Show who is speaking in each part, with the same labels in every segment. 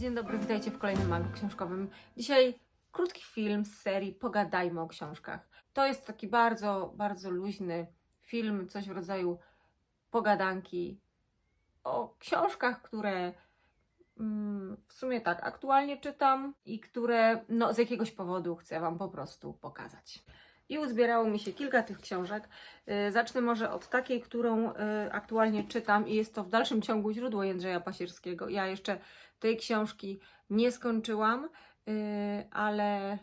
Speaker 1: dzień dobry, witajcie w kolejnym magu książkowym. Dzisiaj krótki film z serii Pogadajmy o książkach. To jest taki bardzo, bardzo luźny film, coś w rodzaju pogadanki o książkach, które mm, w sumie tak aktualnie czytam i które no, z jakiegoś powodu chcę Wam po prostu pokazać. I uzbierało mi się kilka tych książek. Y, Zacznę może od takiej, którą y, aktualnie czytam i jest to w dalszym ciągu źródło Jędrzeja Pasierskiego. Ja jeszcze tej książki nie skończyłam, y, ale,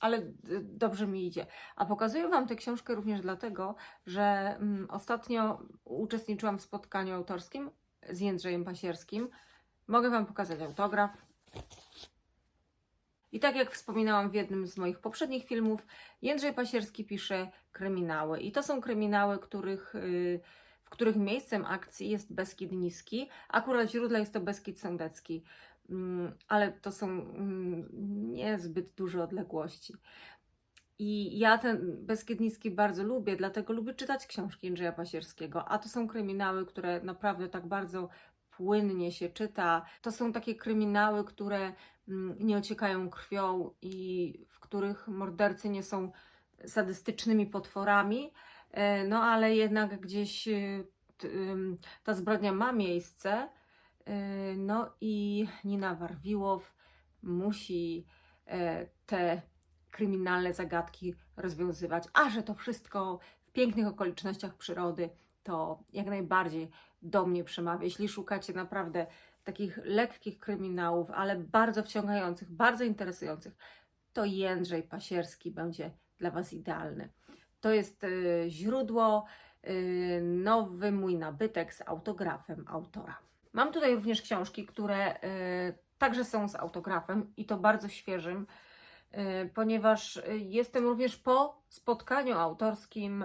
Speaker 1: ale dobrze mi idzie. A pokazuję Wam tę książkę również dlatego, że mm, ostatnio uczestniczyłam w spotkaniu autorskim z Jędrzejem Pasierskim. Mogę Wam pokazać autograf. I tak jak wspominałam w jednym z moich poprzednich filmów, Jędrzej Pasierski pisze kryminały. I to są kryminały, których, y, których miejscem akcji jest Beskid Niski. Akurat w źródle jest to Beskid Sądecki, Mm, ale to są mm, niezbyt duże odległości. I ja ten Beskid Niski bardzo lubię, dlatego lubię czytać książki Jędrzeja Pasierskiego. A to są kryminały, które naprawdę tak bardzo płynnie się czyta. To są takie kryminały, które mm, nie ociekają krwią i w których mordercy nie są sadystycznymi potworami, no ale jednak gdzieś e, ym, ta zbrodnia ma miejsce. e, No i Nina Warwiłow musi e, te kryminalne zagadki rozwiązywać, a że to wszystko w pięknych okolicznościach przyrody, to jak najbardziej do mnie przemawia. Jeśli szukacie naprawdę takich lekkich kryminałów, ale bardzo wciągających, bardzo interesujących, to Jędrzej Pasierski będzie dla Was idealny. To jest y, źródło, y, nowy mój nabytek z autografem autora. Mam tutaj również książki, które y, także są z autografem i to bardzo świeżym, ponieważ jestem również po spotkaniu autorskim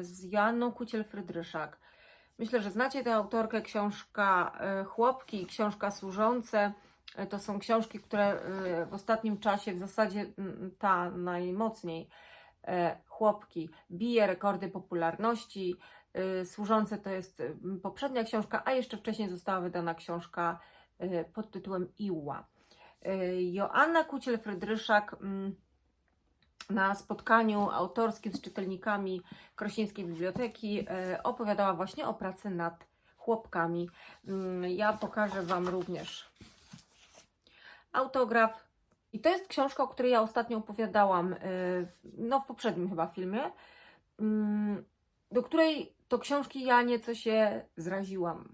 Speaker 1: z Joanną Kuciel-Frydryszak. Myślę, że znacie tę autorkę, książka Chłopki i książka Służące. To są książki, które w ostatnim czasie, w zasadzie mm, ta najmocniej, Chłopki, bije rekordy popularności. Y, Służące to jest y, poprzednia książka, a jeszcze wcześniej została wydana książka y, pod tytułem Iła. Joanna Kuciel-Frydryszak mm, na spotkaniu autorskim z czytelnikami Krosińskiej Biblioteki opowiadała właśnie o pracy nad chłopkami. Mm, Ja pokażę Wam również autograf. I to jest książka, o której ja ostatnio opowiadałam, y, no w poprzednim chyba filmie, mm, do której to książki ja nieco się zraziłam.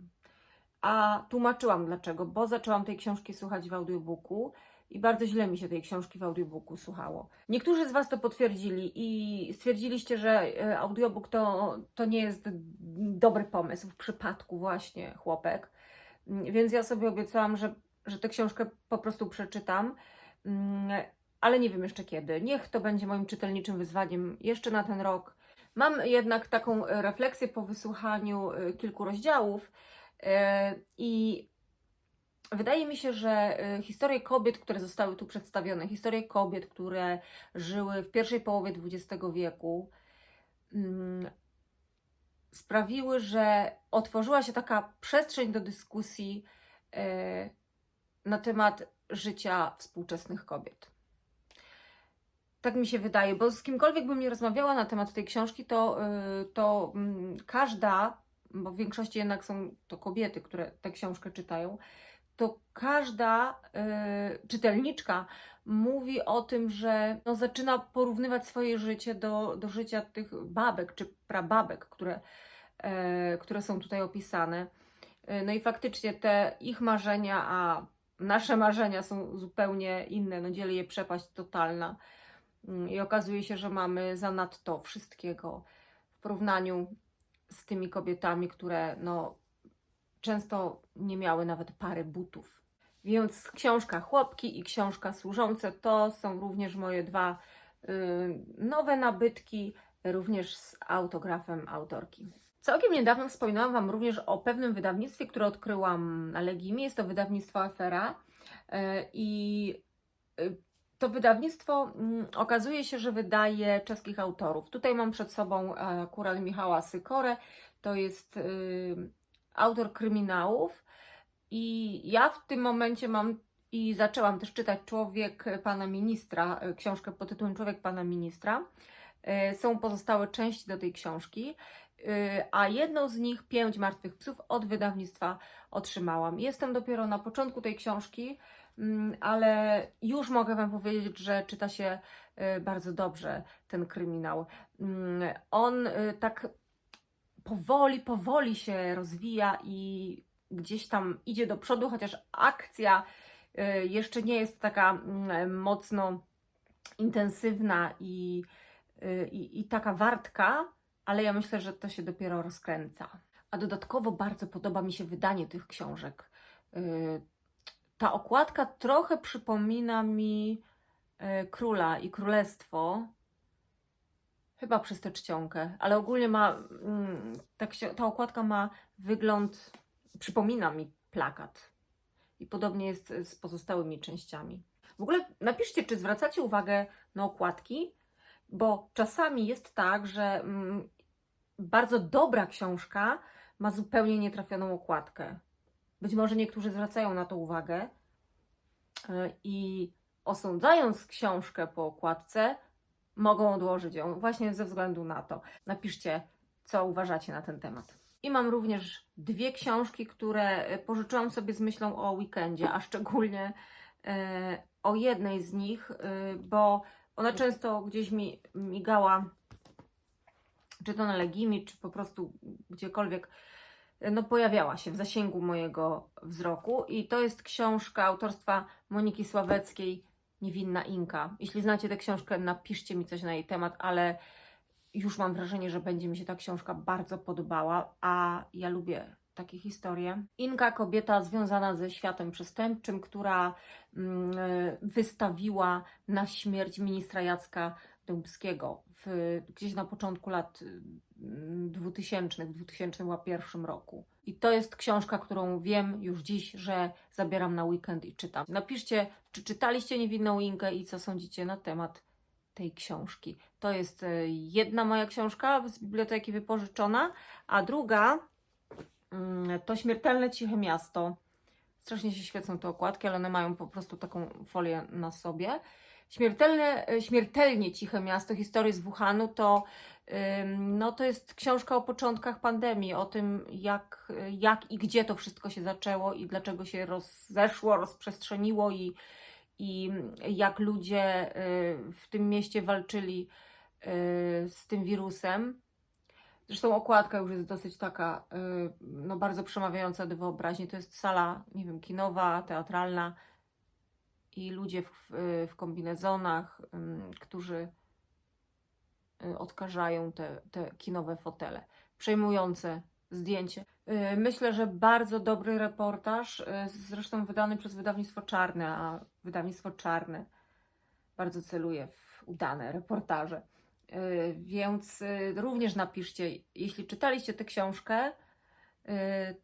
Speaker 1: A tłumaczyłam dlaczego, bo zaczęłam tej książki słuchać w audiobooku i bardzo źle mi się tej książki w audiobooku słuchało. Niektórzy z Was to potwierdzili i stwierdziliście, że e, audiobook to, to nie jest dobry pomysł w przypadku właśnie chłopek. Mm, Więc ja sobie obiecałam, że, że tę książkę po prostu przeczytam, ale nie wiem jeszcze kiedy. Niech to będzie moim czytelniczym wyzwaniem jeszcze na ten rok. Mam jednak taką e, refleksję po wysłuchaniu e, kilku rozdziałów e, i wydaje mi się, że historie kobiet, które zostały tu przedstawione, historie kobiet, które żyły w pierwszej połowie XX wieku, mm, sprawiły, że otworzyła się taka przestrzeń do dyskusji na temat życia współczesnych kobiet. Tak mi się wydaje, bo z kimkolwiek bym nie rozmawiała na temat tej książki, to, y, to mm, każda, bo w większości jednak są to kobiety, które tę książkę czytają, to każda y, czytelniczka mówi o tym, że no, zaczyna porównywać swoje życie do, do życia tych babek czy prababek, które, e, które są tutaj opisane. E, No i faktycznie te ich marzenia, a nasze marzenia są zupełnie inne, no dzieli je przepaść totalna. Mm, I okazuje się, że mamy zanadto wszystkiego w porównaniu z tymi kobietami, które no, często nie miały nawet pary butów. Więc książka Chłopki i książka Służące to są również moje dwa y, nowe nabytki, również z autografem autorki. Całkiem niedawno wspominałam Wam również o pewnym wydawnictwie, które odkryłam na Legimie. Jest to wydawnictwo Afera. E, I y, to wydawnictwo mm, okazuje się, że wydaje czeskich autorów. Tutaj mam przed sobą e, akurat Michała Sykorę. To jest y, autor kryminałów. I ja w tym momencie mam i zaczęłam też czytać Człowiek Pana Ministra, książkę pod tytułem Człowiek Pana Ministra. Są pozostałe części do tej książki, a jedną z nich, Pięć Martwych Psów, od wydawnictwa otrzymałam. Jestem dopiero na początku tej książki, mm, ale już mogę Wam powiedzieć, że czyta się y, bardzo dobrze ten kryminał. Mm, On y, tak powoli, powoli się rozwija i gdzieś tam idzie do przodu, chociaż akcja y, jeszcze nie jest taka mm, mocno intensywna i, y, i, i taka wartka, ale ja myślę, że to się dopiero rozkręca. A dodatkowo bardzo podoba mi się wydanie tych książek. Y, Ta okładka trochę przypomina mi y, Króla i Królestwo. Chyba przez tę czcionkę, ale ogólnie ma. mm, Ta, ta okładka ma wygląd. Przypomina mi plakat. I podobnie jest z pozostałymi częściami. W ogóle napiszcie, czy zwracacie uwagę na okładki, bo czasami jest tak, że mm, bardzo dobra książka ma zupełnie nietrafioną okładkę. Być może niektórzy zwracają na to uwagę y, i osądzając książkę po okładce, mogą odłożyć ją właśnie ze względu na to. Napiszcie, co uważacie na ten temat. I mam również dwie książki, które y, pożyczyłam sobie z myślą o weekendzie, a szczególnie e, o jednej z nich, bo ona często gdzieś mi migała, czy to na Legimi, czy po prostu gdziekolwiek, y, no pojawiała się w zasięgu mojego wzroku. I to jest książka autorstwa Moniki Sławeckiej, Niewinna Inka. Jeśli znacie tę książkę, napiszcie mi coś na jej temat, ale już mam wrażenie, że będzie mi się ta książka bardzo podobała, a ja lubię takie historie. Inka, kobieta związana ze światem przestępczym, która mm, e, wystawiła na śmierć ministra Jacka Dębskiego w, gdzieś na początku lat mm, 2000, w 2001 roku. I to jest książka, którą wiem już dziś, że zabieram na weekend i czytam. Napiszcie, czy czytaliście Niewinną Inkę i co sądzicie na temat tej książki. To jest e, jedna moja książka z biblioteki wypożyczona, a druga mm, to Śmiertelne Ciche Miasto. Strasznie się świecą te okładki, ale one mają po prostu taką folię na sobie. Śmiertelne, e, śmiertelnie Ciche Miasto, historii z Wuhanu, to, no, to jest książka o początkach pandemii, o tym jak, jak i gdzie to wszystko się zaczęło i dlaczego się rozeszło, rozprzestrzeniło i, i jak ludzie y, w tym mieście walczyli y, z tym wirusem. Zresztą okładka już jest dosyć taka, no bardzo przemawiająca do wyobraźni. To jest sala, nie wiem, kinowa, teatralna i ludzie w, w kombinezonach, którzy y, odkażają te, te kinowe fotele. Przejmujące zdjęcie. Y, Myślę, że bardzo dobry reportaż, y, zresztą wydany przez wydawnictwo Czarne, a wydawnictwo Czarne bardzo celuje w udane reportaże. Więc również napiszcie, jeśli czytaliście tę książkę,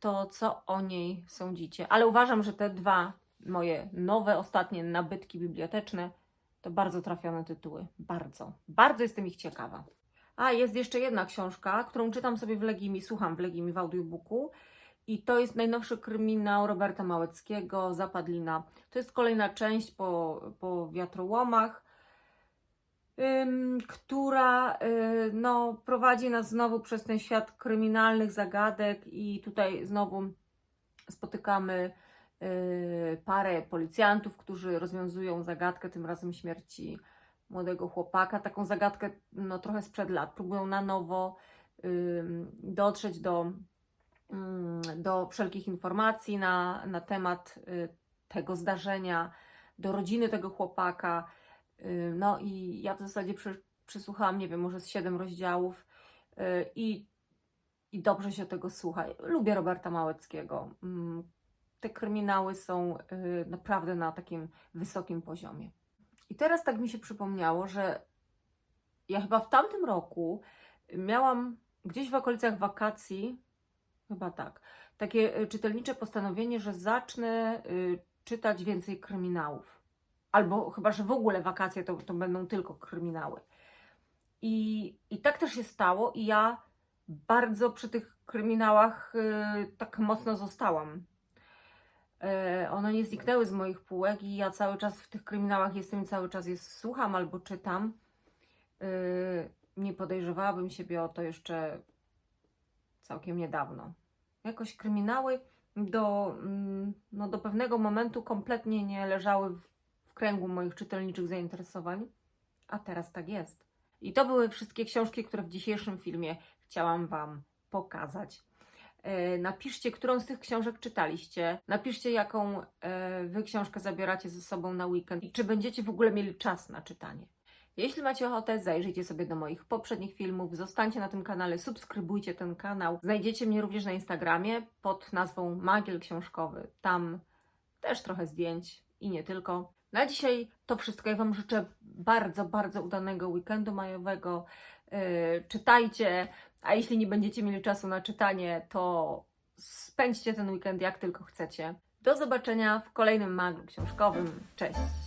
Speaker 1: to co o niej sądzicie. Ale uważam, że te dwa moje nowe, ostatnie nabytki biblioteczne to bardzo trafione tytuły. Bardzo. Bardzo jestem ich ciekawa. A, jest jeszcze jedna książka, którą czytam sobie w Legimi, słucham w Legimi w audiobooku. I to jest najnowszy kryminał Roberta Małeckiego, Zapadlina. To jest kolejna część po, po wiatrołomach, ym, która y, no, prowadzi nas znowu przez ten świat kryminalnych zagadek i tutaj znowu spotykamy parę policjantów, którzy rozwiązują zagadkę, tym razem śmierci młodego chłopaka. Taką zagadkę no, trochę sprzed lat. Próbują na nowo dotrzeć do, ym, do wszelkich informacji na, na temat y, tego zdarzenia, do rodziny tego chłopaka. Y, No i ja w zasadzie przy, przysłuchałam, nie wiem, może z siedem rozdziałów y, i, i dobrze się tego słucha. Lubię Roberta Małeckiego. Te kryminały są y, naprawdę na takim wysokim poziomie. I teraz tak mi się przypomniało, że ja chyba w tamtym roku miałam gdzieś w okolicach wakacji, chyba tak, takie y, czytelnicze postanowienie, że zacznę y, czytać więcej kryminałów. Albo chyba, że w ogóle wakacje to, to będą tylko kryminały. I, I tak też się stało, i ja bardzo przy tych kryminałach tak mocno zostałam. E, one nie zniknęły z moich półek i ja cały czas w tych kryminałach jestem cały czas je słucham albo czytam. E, nie podejrzewałabym siebie o to jeszcze całkiem niedawno. Jakoś kryminały do, mm, no, do pewnego momentu kompletnie nie leżały w, w kręgu moich czytelniczych zainteresowań, a teraz tak jest. I to były wszystkie książki, które w dzisiejszym filmie chciałam Wam pokazać. E, Napiszcie, którą z tych książek czytaliście. Napiszcie, jaką e, Wy książkę zabieracie ze sobą na weekend i czy będziecie w ogóle mieli czas na czytanie. Jeśli macie ochotę, zajrzyjcie sobie do moich poprzednich filmów, zostańcie na tym kanale, subskrybujcie ten kanał. Znajdziecie mnie również na Instagramie pod nazwą Magiel Książkowy. Tam też trochę zdjęć i nie tylko. Na dzisiaj to wszystko. Ja Wam życzę bardzo, bardzo udanego weekendu majowego. Yy, czytajcie, a jeśli nie będziecie mieli czasu na czytanie, to spędźcie ten weekend jak tylko chcecie. Do zobaczenia w kolejnym maglu książkowym. Cześć!